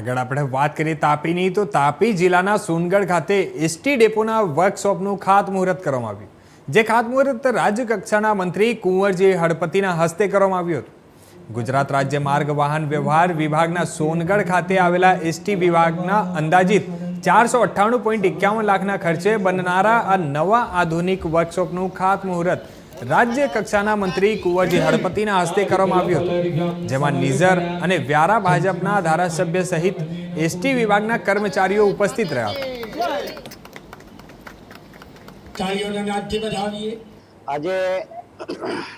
આગળ આપણે વાત કરીએ તાપીની, તો તાપી જિલ્લાના સોનગઢ ખાતે એસટી ડેપોના વર્કશોપનું ખાતમુહૂર્ત કરવામાં આવ્યું. જે ખાતમુહૂર્ત રાજ્ય કક્ષાના મંત્રી કુંવરજી હળપતિના હસ્તે કરવામાં આવ્યું હતું. ગુજરાત રાજ્ય માર્ગ વાહન વ્યવહાર વિભાગના સોનગઢ ખાતે આવેલા એસટી વિભાગના અંદાજિત ચારસો અઠ્ઠાણું પોઈન્ટ એકાવન લાખના ખર્ચે બનનારા આ નવા આધુનિક વર્કશોપનું ખાતમુહૂર્ત રાજ્ય કક્ષાના મંત્રી કુંવરજી હળપતિના હસ્તે કરવામાં આવ્યું હતું. જેમાં નિઝર અને વ્યારા ભાજપના ધારાસભ્ય સહિત એસટી વિભાગના કર્મચારીઓ ઉપસ્થિત રહ્યા. હતા આજે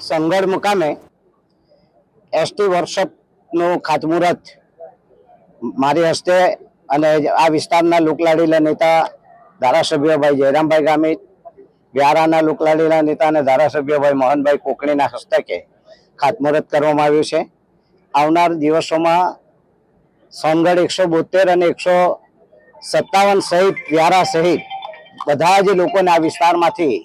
સંગઢ મુકામે એસટી વર્કશોપનું ખાતમુહૂર્ત મારી હસ્તે અને આ વિસ્તારના લોકલાડીલા નેતા ધારાસભ્ય ભાઈ જયરામભાઈ ગામિત વ્યારાના લુકલાડીના નેતા અને ધારાસભ્યભાઈ મોહનભાઈ કોકણીના હસ્તકે ખાતમુહૂર્ત કરવામાં આવ્યું છે. આવનાર દિવસોમાં સોનગઢ એકસો બોતેર અને એકસો સત્તાવન સહિત વ્યારા સહિત બધા જ લોકોને આ વિસ્તારમાંથી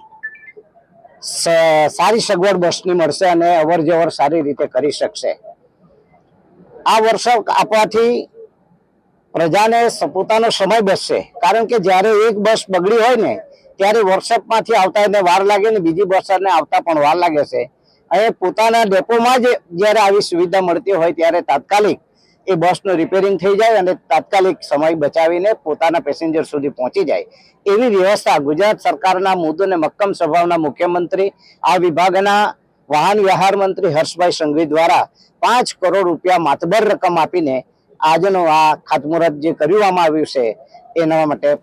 સારી સગવડ બસની મળશે અને અવર જવર સારી રીતે કરી શકશે. આ વર્ષો આપવાથી પ્રજાને પોતાનો સમય બચશે. કારણ કે જ્યારે એક બસ બગડી હોય ને ત્યારે વર્કશોપમાંથી આવતા એને વાર લાગે ને બીજી બસને આવતા પણ વાર લાગે છે. અને પોતાના ડેપોમાં જ જ્યારે આવી સુવિધા મળતી હોય ત્યારે તાત્કાલિક એ બસનું રિપેરિંગ થઈ જાય અને તાત્કાલિક સમય બચાવીને પોતાના પેસેન્જર સુધી પહોંચી જાય. એવી વ્યવસ્થા ગુજરાત સરકારના મુદ્દો અને મક્કમ સ્વભાવના મુખ્યમંત્રી, આ વિભાગના વાહન વ્યવહાર મંત્રી હર્ષભાઈ સંઘવી દ્વારા પાંચ કરોડ રૂપિયા માતબર રકમ આપીને આજનો આ ખાતમુહૂર્ત જે કરવામાં આવ્યું છે, એના માટે